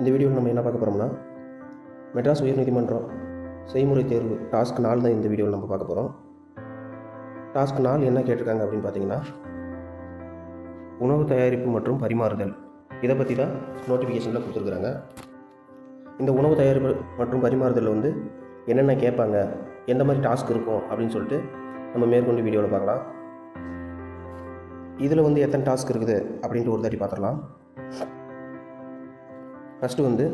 இந்த வீடியோவில் நம்ம என்ன பார்க்க போகிறோம்னா மெட்ராஸ் உயர்நீதிமன்றம் செய்முறை தேர்வு டாஸ்க் நாள் தான் இந்த வீடியோவில் நம்ம பார்க்க போகிறோம் டாஸ்க் நாள் என்ன கேட்டிருக்காங்க அப்படின்னு பார்த்தீங்கன்னா உணவு தயாரிப்பு மற்றும் பரிமாறுதல். இதை பற்றி தான் நோட்டிஃபிகேஷனில் கொடுத்துருக்குறாங்க. இந்த உணவு தயாரிப்பு மற்றும் பரிமாறுதல் வந்து என்னென்ன கேட்பாங்க எந்த மாதிரி டாஸ்க் இருக்கும் அப்படின்னு சொல்லிட்டு நம்ம மேற்கொண்டு வீடியோவில் பார்க்கலாம். இதில் வந்து எத்தனை டாஸ்க் இருக்குது அப்படின்ட்டு ஒரு தாட்டி பார்த்துடலாம். ஃபஸ்ட்டு வந்து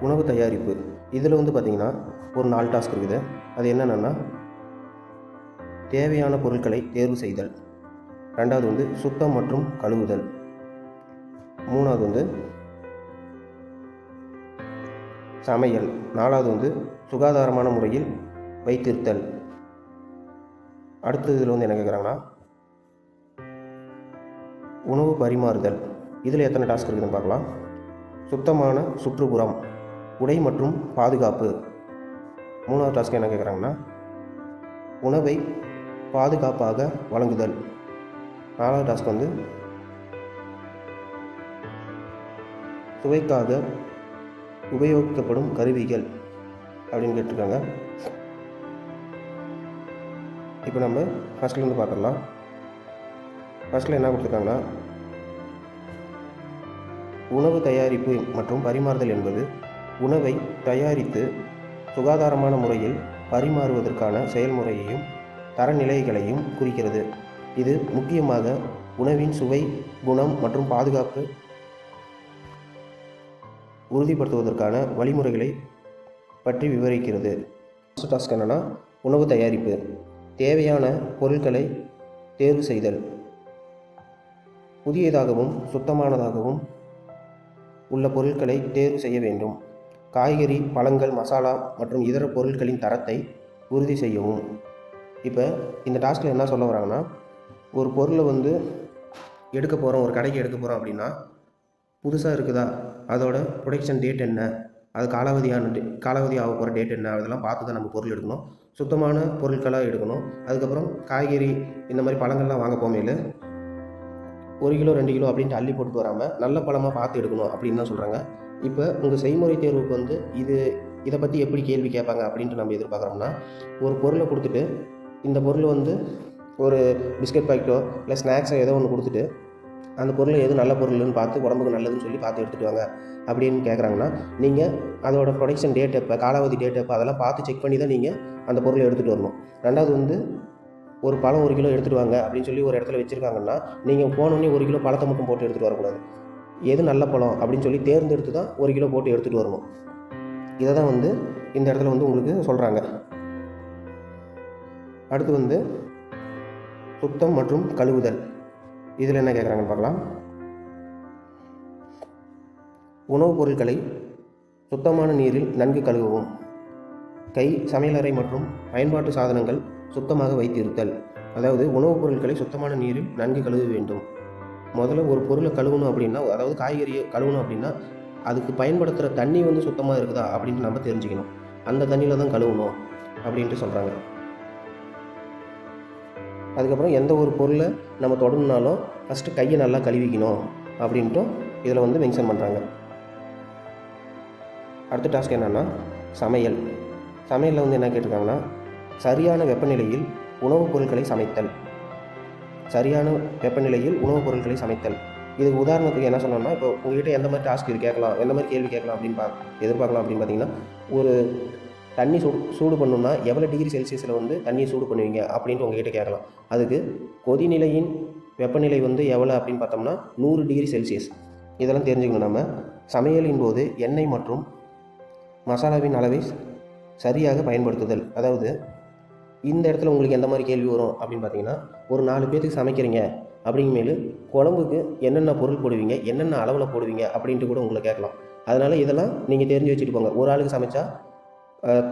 உணவு தயாரிப்பு. இதில் வந்து பார்த்திங்கன்னா ஒரு நாலு டாஸ்க் இருக்குது. அது என்னென்னா தேவையான பொருட்களை தேர்வு செய்தல். ரெண்டாவது வந்து சுத்தம் மற்றும் கழுவுதல். மூணாவது வந்து சமையல். நாலாவது வந்து சுகாதாரமான முறையில் வைத்திருத்தல். அடுத்தது இதில் வந்து என்ன கேட்குறாங்கன்னா உணவு பரிமாறுதல். இதில் எத்தனை டாஸ்க் இருக்குதுன்னு பார்க்கலாம். சுத்தமான சுற்றுப்புறம் உடை மற்றும் பாதுகாப்பு. மூணாவது டாஸ்க் என்ன கேட்குறாங்கன்னா உணவை பாதுகாப்பாக வழங்குதல். நாலாவது டாஸ்க் வந்து சுவைக்காக உபயோகிக்கப்படும் கருவிகள் அப்படின்னு கேட்டிருக்காங்க. இப்போ நம்ம ஃபஸ்ட்லேருந்து பார்த்துடலாம். ஃபஸ்ட்டில் என்ன கொடுத்துருக்காங்கன்னா உணவு தயாரிப்பு மற்றும் பரிமாறுதல் என்பது உணவை தயாரித்து சுகாதாரமான முறையில் பரிமாறுவதற்கான செயல்முறையையும் தரநிலைகளையும் குறிக்கிறது. இது முக்கியமாக உணவின் சுவை குணம் மற்றும் பாதுகாப்பு உறுதிப்படுத்துவதற்கான வழிமுறைகளை பற்றி விவரிக்கிறது. ஃபஸ்ட் டாஸ்க் என்னென்னா உணவு தயாரிப்பு தேவையான பொருட்களை தேர்வு செய்தல் புதியதாகவும் சுத்தமானதாகவும் உள்ள பொருட்களை தேர்வு செய்ய வேண்டும். காய்கறி பழங்கள் மசாலா மற்றும் இதர பொருட்களின் தரத்தை உறுதி செய்யவும். இப்போ இந்த டாஸ்கில் என்ன சொல்ல வராங்கன்னா ஒரு பொருளை வந்து எடுக்க போகிறோம் ஒரு கடைக்கு எடுக்க போகிறோம் அப்படின்னா புதுசாக இருக்குதா? அதோட ப்ரொடக்ஷன் டேட் என்ன? அது காலாவதியான டே காலாவதி ஆக போகிற டேட் என்ன? அதெல்லாம் பார்த்து தான் நம்ம பொருள் எடுக்கணும். சுத்தமான பொருட்களாக எடுக்கணும். அதுக்கப்புறம் காய்கறி இந்த மாதிரி பழங்கள்லாம் வாங்க போமையில் ஒரு கிலோ ரெண்டு கிலோ அப்படின்ட்டு அள்ளி போட்டு வராமல் நல்ல பழமாக பார்த்து எடுக்கணும் அப்படின்னு தான் சொல்கிறாங்க இப்போ உங்கள் செய்முறை தேர்வுக்கு வந்து இது இதை பற்றி எப்படி கேள்வி கேட்பாங்க அப்படின்ட்டு நம்ம எதிர்பார்க்குறோம்னா ஒரு பொருளை கொடுத்துட்டு இந்த பொருள் வந்து ஒரு பிஸ்கட் பாக்கெட்டோ இல்லை ஸ்நாக்ஸோ ஏதோ ஒன்று கொடுத்துட்டு அந்த பொருள் எது நல்ல பொருள்னு பார்த்து உடம்புக்கு நல்லதுன்னு சொல்லி பார்த்து எடுத்துகிட்டு வாங்க அப்படின்னு கேட்குறாங்கன்னா நீங்கள் அதோட ப்ரொடக்ஷன் டேட் எப்போ காலாவதி டேட் எப்போ அதெல்லாம் பார்த்து செக் பண்ணி தான் நீங்கள் அந்த பொருளை எடுத்துகிட்டு வரணும். ரெண்டாவது வந்து ஒரு பழம் ஒரு கிலோ எடுத்துகிட்டு வாங்க அப்படின்னு சொல்லி ஒரு இடத்துல வச்சுருக்காங்கன்னா நீங்கள் போனோடனே ஒரு கிலோ பழத்தை மட்டும் போட்டு எடுத்துகிட்டு வரக்கூடாது. எது நல்ல பழம் அப்படின்னு சொல்லி தேர்ந்தெடுத்து தான் ஒரு கிலோ போட்டு எடுத்துகிட்டு வரணும். இதை தான் வந்து இந்த இடத்துல வந்து உங்களுக்கு சொல்கிறாங்க அடுத்து வந்து சுத்தம் மற்றும் கழுவுதல். இதில் என்ன கேட்குறாங்கன்னு பார்க்கலாம். உணவுப் பொருட்களை சுத்தமான நீரில் நன்கு கழுவவும். கை சமையலறை மற்றும் பயன்பாட்டு சாதனங்கள் சுத்தமாக வைத்திருத்தல். அதாவது உணவுப் பொருட்களை சுத்தமான நீரில் நன்கு கழுவ வேண்டும். முதல்ல ஒரு பொருளை கழுவணும் அப்படின்னா அதாவது காய்கறியை கழுவணும் அப்படின்னா அதுக்கு பயன்படுத்துகிற தண்ணி வந்து சுத்தமாக இருக்குதா அப்படின்னு நம்ம தெரிஞ்சுக்கணும். அந்த தண்ணியில் தான் கழுவணும் அப்படின்ட்டு சொல்கிறாங்க அதுக்கப்புறம் எந்த ஒரு பொருளை நம்ம தொடணுனாலும் ஃபஸ்ட்டு கையை நல்லா கழுவிக்கணும் அப்படின்ட்டும் இதில் வந்து மென்ஷன் பண்ணுறாங்க அடுத்த டாஸ்க் என்னென்னா சமையல். சமையலில் வந்து என்ன கேட்டிருக்காங்கன்னா சரியான வெப்பநிலையில் உணவுப் பொருட்களை சமைத்தல். சரியான வெப்பநிலையில் உணவுப் பொருட்களை சமைத்தல். இதுக்கு உதாரணத்துக்கு என்ன சொல்லணும்னா இப்போ உங்ககிட்ட எந்த மாதிரி டாஸ்க் இது கேட்கலாம் எந்த மாதிரி கேள்வி கேட்கலாம் அப்படின்னு பா எதிர்பார்க்கலாம் அப்படின்னு பார்த்தீங்கன்னா ஒரு தண்ணி சூடு சூடு பண்ணணும்னா எவ்வளோ டிகிரி செல்சியஸில் வந்து தண்ணியை சூடு பண்ணுவீங்க அப்படின்ட்டு உங்ககிட்ட கேட்கலாம். அதுக்கு கொதிநிலையின் வெப்பநிலை வந்து எவ்வளோ அப்படின்னு பார்த்தோம்னா நூறு டிகிரி செல்சியஸ் இதெல்லாம் தெரிஞ்சுக்கணும் நம்ம. சமையலின் போது எண்ணெய் மற்றும் மசாலாவின் அளவை சரியாக பயன்படுத்துதல். அதாவது இந்த இடத்துல உங்களுக்கு எந்த மாதிரி கேள்வி வரும் அப்படின்னு பார்த்தீங்கன்னா ஒரு நாலு பேர்த்துக்கு சமைக்கிறீங்க அப்படிங்குமேலு குழம்புக்கு என்னென்ன பொருள் போடுவீங்க என்னென்ன அளவில் போடுவீங்க அப்படின்ட்டு கூட உங்களை கேட்கலாம். அதனால் இதெல்லாம் நீங்கள் தெரிஞ்சு வச்சுட்டு போங்க ஒரு ஆளுக்கு சமைச்சா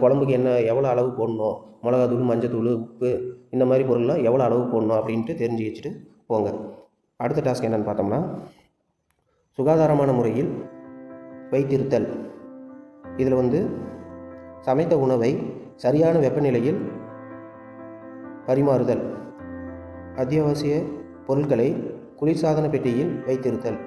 குழம்புக்கு என்ன எவ்வளோ அளவு போடணும் மிளகாத்தூள் மஞ்சத்தூள் உப்பு இந்த மாதிரி பொருள்லாம் எவ்வளோ அளவு போடணும் அப்படின்ட்டு தெரிஞ்சு வச்சுட்டு போங்க. அடுத்த டாஸ்க் என்னென்னு பார்த்தோம்னா சுகாதாரமான முறையில் வைத்திருத்தல். இதில் வந்து சமைத்த உணவை சரியான வெப்பநிலையில் பரிமாறுதல். அத்தியாவசிய பொருட்களை குளிர்சாதன பெட்டியில் வைத்திருத்தல்.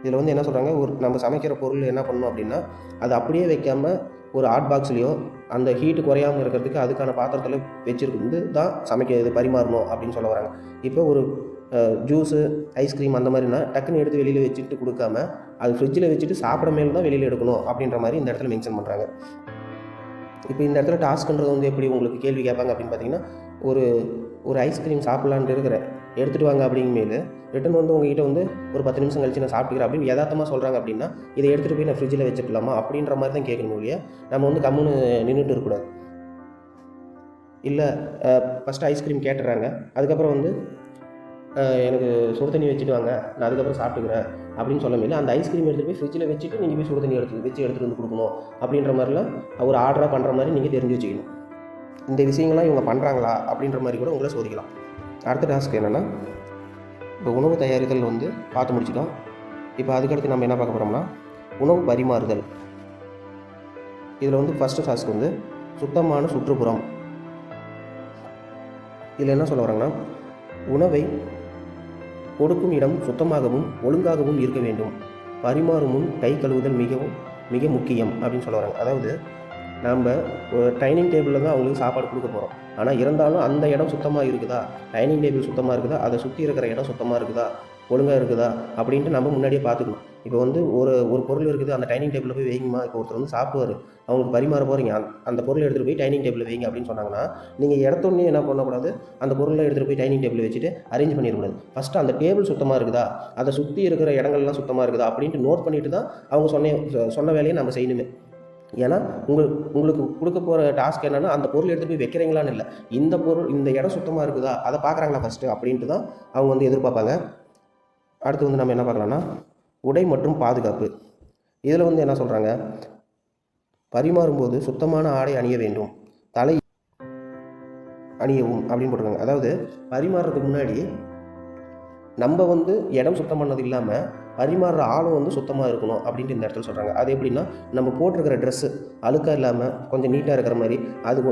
இதில் வந்து என்ன சொல்கிறாங்க ஒரு நம்ம சமைக்கிற பொருள் என்ன பண்ணணும் அப்படின்னா அது அப்படியே வைக்காமல் ஒரு ஹாட் பாக்ஸ்லேயோ அந்த ஹீட்டு குறையாமல் இருக்கிறதுக்கு அதுக்கான பாத்திரத்தில் வச்சுருந்து தான் சமைக்க இது பரிமாறணும் அப்படின்னு சொல்ல வராங்க. இப்போ ஒரு ஜூஸு ஐஸ்கிரீம் அந்த மாதிரினா டக்குன்னு எடுத்து வெளியில் வச்சுட்டு கொடுக்காம அது ஃப்ரிட்ஜில் வச்சுட்டு சாப்பிட மேலும் தான் வெளியில் எடுக்கணும் அப்படின்ற மாதிரி இந்த இடத்துல மென்ஷன் பண்ணுறாங்க இப்போ இந்த இடத்துல டாஸ்க்ன்றது வந்து எப்படி உங்களுக்கு கேள்வி கேட்பாங்க அப்படின்னு பார்த்தீங்கன்னா ஒரு ஒரு ஐஸ்கிரீம் சாப்பிட்லான்ட்டு இருக்கிறேன் எடுத்துகிட்டு வாங்க அப்படிங்கும்போது ரிட்டன் வந்து உங்ககிட்ட வந்து ஒரு பத்து நிமிஷம் கழிச்சு நான் சாப்பிட்டுக்கிறேன் அப்படின்னு யதார்த்தமாக சொல்கிறாங்க அப்படின்னா இதை எடுத்துகிட்டு போய் நான் ஃப்ரிட்ஜில் வச்சுக்கலாமா அப்படின்ற மாதிரி தான் கேட்கணும் இல்லையா நம்ம வந்து கம்முன்னு நின்றுட்டு இருக்கக்கூடாது. இல்லை ஃபஸ்ட்டு ஐஸ்கிரீம் கேட்டுறாங்க. அதுக்கப்புறம் வந்து எனக்கு சுடு தண்ணி வச்சுட்டு வாங்க நான் அதுக்கப்புறம் சாப்பிட்டுக்கிறேன் அப்படின்னு சொல்ல முடியல. அந்த ஐஸ்கிரீம் எடுத்துகிட்டு போய் ஃப்ரிட்ஜில் வச்சுட்டு நீங்கள் போய் சுடு தண்ணி எடுத்து வச்சு எடுத்துகிட்டு வந்து கொடுக்கணும் அப்படின்ற மாதிரிலாம் ஒரு ஆர்டராக பண்ணுற மாதிரி நீங்கள் தெரிஞ்சு வச்சுக்கணும். இந்த விஷயங்கள்லாம் இவங்க பண்ணுறாங்களா அப்படின்ற மாதிரி கூட உங்களை சோதிக்கலாம். அடுத்த டாஸ்க் என்னென்னா இப்போ உணவு தயாரித்தல் வந்து பார்த்து முடிச்சிட்டோம். இப்போ அதுக்கடுத்து நம்ம என்ன பார்க்க போகிறோம்னா உணவு பரிமாறுதல். இதில் வந்து ஃபஸ்ட்டு டாஸ்க் வந்து சுத்தமான சுற்றுப்புறம். இதில் என்ன சொல்ல வராங்கன்னா உணவை கொடுக்கும் இடம் சுத்தமாகவும் ஒழுங்காகவும் இருக்க வேண்டும். பரிமாறும் முன் கை கழுவுதல் மிகவும் மிக முக்கியம் அப்படின்னு சொல்ல வராங்க அதாவது நம்ம ஒரு டைனிங் டேபிளில் தான் அவங்களுக்கு சாப்பாடு கொடுக்க போகிறோம் ஆனால் இருந்தாலும் அந்த இடம் சுத்தமாக இருக்குதா? டைனிங் டேபிள் சுத்தமாக இருக்குதா? அதை சுற்றி இருக்கிற இடம் சுத்தமாக இருக்குதா? ஒழுங்காக இருக்குதா? அப்படின்ட்டு நம்ம முன்னாடியே பார்த்துக்கணும். இப்போ வந்து ஒரு ஒரு பொருள் இருக்குது அந்த டைனிங் டேபிளில் போய் வைங்கம்மா இப்போ ஒருத்தர் வந்து சாப்பிடுவார். அவங்களுக்கு பரிமாற போகிறீங்க அந்த- பொருளை எடுத்துகிட்டு போய் டைனிங் டேபிளில் வைங்க அப்படின்னு சொன்னாங்கன்னா நீங்கள் இடத்தொன்னே என்ன பண்ணக்கூடாது? அந்த பொருளை எடுத்துகிட்டு போய் டைனிங் டேபிளில் வச்சுட்டு அரேஞ்ச் பண்ணிடக்கூடாது. ஃபஸ்ட்டு அந்த டேபிள் சுத்தமாக இருக்குதா? அதை சுற்றி இருக்கிற இடங்கள்லாம் சுத்தமாக இருக்குதா? அப்படின்ட்டு நோட் பண்ணிட்டு தான் அவங்க சொன்ன சொன்ன வேலையை நம்ம செய்யணுமே. ஏன்னா உங்கள் உங்களுக்கு கொடுக்க போகிற டாஸ்க் என்னென்னா அந்த பொருள் எடுத்து போய் வைக்கிறீங்களான்னு இல்லை. இந்த பொருள் இந்த இடம் சுத்தமாக இருக்குதா? அதை பார்க்குறாங்களா ஃபஸ்ட்டு அப்படின்ட்டு தான் அவங்க வந்து எதிர்பார்ப்பாங்க. அடுத்து வந்து நம்ம என்ன பார்க்கலாம்னா உடை மற்றும் பாதுகாப்பு. இதில் வந்து என்ன சொல்கிறாங்க பரிமாறும்போது சுத்தமான ஆடை அணிய வேண்டும். தலை அணியவும் அப்படின்னு போட்டிருக்காங்க. அதாவது பரிமாறுறதுக்கு முன்னாடி நம்ம வந்து இடம் சுத்தம் பண்ணது இல்லாமல் பரிமாறுற ஆளும் வந்து சுத்தமாக இருக்கணும் அப்படின்ட்டு இந்த இடத்துல சொல்கிறாங்க அது எப்படின்னா நம்ம போட்டிருக்கிற ட்ரெஸ்ஸு அழுக்காக இல்லாமல் கொஞ்சம் நீட்டாக இருக்கிற மாதிரி அது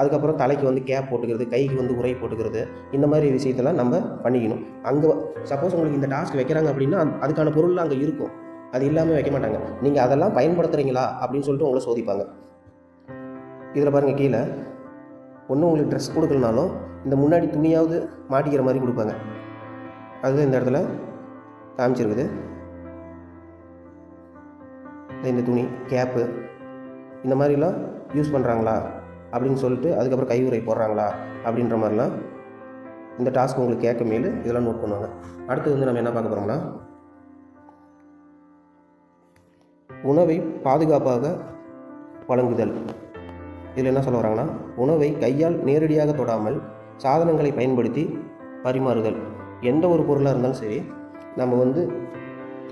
அதுக்கப்புறம் தலைக்கு வந்து கேப் போட்டுக்கிறது கைக்கு வந்து உரை போட்டுக்கிறது இந்த மாதிரி விஷயத்தெல்லாம் நம்ம பண்ணிக்கணும். அங்கே சப்போஸ் உங்களுக்கு இந்த டாஸ்க் வைக்கிறாங்க அப்படின்னா அதுக்கான பொருள்லாம் அங்கே இருக்கும். அது இல்லாமல் வைக்க மாட்டாங்க. நீங்கள் அதெல்லாம் பயன்படுத்துகிறீங்களா அப்படின்னு சொல்லிட்டு உங்களை சோதிப்பாங்க. இதில் பாருங்கள் கீழே ஒன்றும் உங்களுக்கு ட்ரெஸ் கொடுக்கலனாலும் இந்த முன்னாடி துணியாவது மாட்டிக்கிற மாதிரி கொடுப்பாங்க. அதுதான் இந்த இடத்துல காமிச்சிருக்குது. இந்த- துணி கேப்பு இந்த மாதிரிலாம் யூஸ் பண்ணுறாங்களா அப்படின்னு சொல்லிட்டு அதுக்கப்புறம் கையுறை போடுறாங்களா? அப்படின்ற மாதிரிலாம் இந்த டாஸ்க் உங்களுக்கு கேட்க மேலு இதெல்லாம் நோட் பண்ணுவாங்க. அடுத்தது வந்து நம்ம என்ன பார்க்க போகிறோம்னா உணவை பாதுகாப்பாக வழங்குதல். இதில் என்ன சொல்ல வராங்கன்னா உணவை கையால் நேரடியாக தொடாமல் சாதனங்களை பயன்படுத்தி பரிமாறுதல். எந்த ஒரு பொருளாக இருந்தாலும் சரி நம்ம வந்து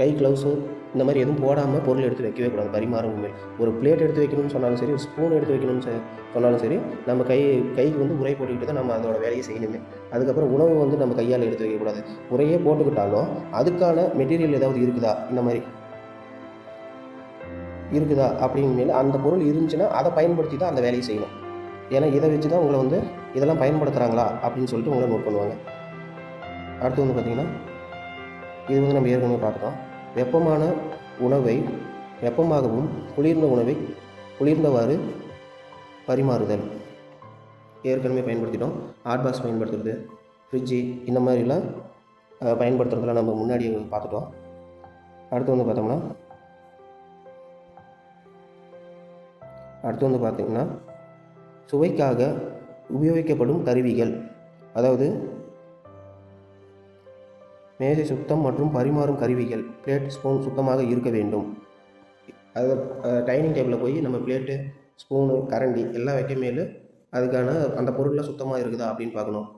கை க்ளவுஸோ இந்த மாதிரி எதுவும் போடாமல் பொருள் எடுத்து வைக்கவே கூடாது. பரிமாறும் ஒரு பிளேட் எடுத்து வைக்கணும்னு சொன்னாலும் சரி ஒரு ஸ்பூன் எடுத்து வைக்கணும்னு சொன்னாலும் சரி நம்ம கை கைக்கு வந்து உரை போட்டுக்கிட்டு தான் நம்ம அதோட வேலையை செய்யணுமே. அதுக்கப்புறம் உணவு வந்து நம்ம கையால் எடுத்து வைக்கக்கூடாது உரையே போட்டுக்கிட்டாலும் அதுக்கான மெட்டீரியல் ஏதாவது இருக்குதா? இந்த மாதிரி. இருக்குதா? அப்படிங்கிற அந்த பொருள் இருந்துச்சுன்னா அதை பயன்படுத்தி தான் அந்த வேலையை செய்யணும். ஏன்னா இதை வச்சு தான் உங்களை வந்து இதெல்லாம் பயன்படுத்துகிறாங்களா அப்படின்னு சொல்லிட்டு உங்களை நோட் பண்ணுவாங்க. அடுத்து வந்து பார்த்திங்கன்னா இது வந்து நம்ம ஏற்கனவே பார்த்துக்கலாம் வெப்பமான உணவை வெப்பமாகவும் குளிர்ந்த உணவை குளிர்ந்தவாறு பரிமாறுதல். ஏற்கனவே பயன்படுத்திட்டோம். ஹாட் பாக்ஸ் பயன்படுத்துறது ஃப்ரிட்ஜு இந்த மாதிரிலாம் பயன்படுத்துறதுலாம் நம்ம முன்னாடி பார்த்துட்டோம். அடுத்து வந்து பார்த்தோம்னா அடுத்து வந்து பார்த்திங்கன்னா சுவைக்காக உபயோகிக்கப்படும் கருவிகள். அதாவது மேஜை சுத்தம் மற்றும் பரிமாறும் கருவிகள் பிளேட் ஸ்பூன் சுத்தமாக இருக்க வேண்டும். அது டைனிங் டேபிளில் போய் நம்ம பிளேட்டு ஸ்பூனு கரண்டி எல்லாம் வைக்க மேலு அதுக்கான அந்த பொருள்லாம் சுத்தமாக இருக்குதா அப்படின்னு பார்க்கணும்.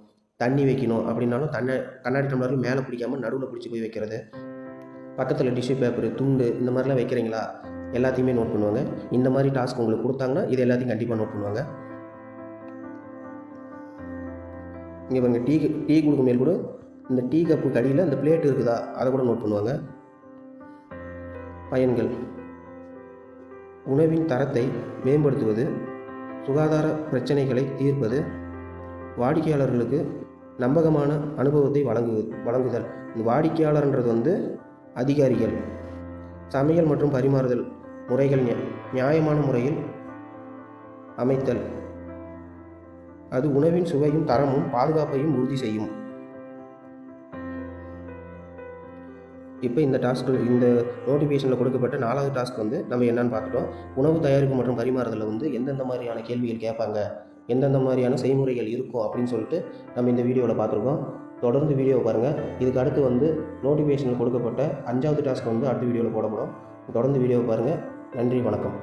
தண்ணி வைக்கணும் அப்படின்னாலும் தண்ணி கண்ணாடி டம்ளரில் மேலே பிடிக்காம நடுவில் பிடிச்சி போய் வைக்கிறது. பக்கத்தில் டிஷ்யூ பேப்பர் துண்டு இந்த மாதிரிலாம் வைக்கிறீங்களா? எல்லாத்தையுமே நோட் பண்ணுவாங்க. இந்த மாதிரி டாஸ்க் உங்களுக்கு கொடுத்தாங்கன்னா இது எல்லாத்தையும் கண்டிப்பாக நோட் பண்ணுவாங்க. இங்கே பாருங்கள் டீ டீ கொடுக்கும் மேல் கூட இந்த டீ கப்புக்கு அடியில் இந்த பிளேட் இருக்குதா? அதை கூட நோட் பண்ணுவாங்க. பயன்கள். உணவின் தரத்தை மேம்படுத்துவது சுகாதார பிரச்சனைகளை தீர்ப்பது வாடிக்கையாளர்களுக்கு நம்பகமான அனுபவத்தை வழங்கு வழங்குதல். இந்த வாடிக்கையாளர்ன்றது வந்து அதிகாரிகள். சமையல் மற்றும் பரிமாறுதல் முறைகள் நியாயமான முறையில் அமைத்தல். அது உணவின் சுவையும் தரமும் பாதுகாப்பையும் உறுதி செய்யும். இப்போ இந்த டாஸ்க்கு இந்த நோட்டிஃபிகேஷனில் கொடுக்கப்பட்ட நாலாவது டாஸ்க் வந்து நம்ம என்னென்னு பார்த்துட்டோம். உணவு தயாரிப்பு மற்றும் பரிமாறுதலில் வந்து எந்தெந்த மாதிரியான கேள்விகள் கேட்பாங்க எந்தெந்த மாதிரியான செய்முறைகள் இருக்கும் அப்படின்னு சொல்லிட்டு நம்ம இந்த வீடியோவில் பார்த்துருக்கோம். தொடர்ந்து வீடியோ பாருங்கள் இதுக்கு அடுத்து வந்து நோட்டிஃபிகேஷனில் கொடுக்கப்பட்ட அஞ்சாவது டாஸ்க் வந்து அடுத்த வீடியோவில் போடப்படும். தொடர்ந்து வீடியோ பாருங்கள் நன்றி வணக்கம்.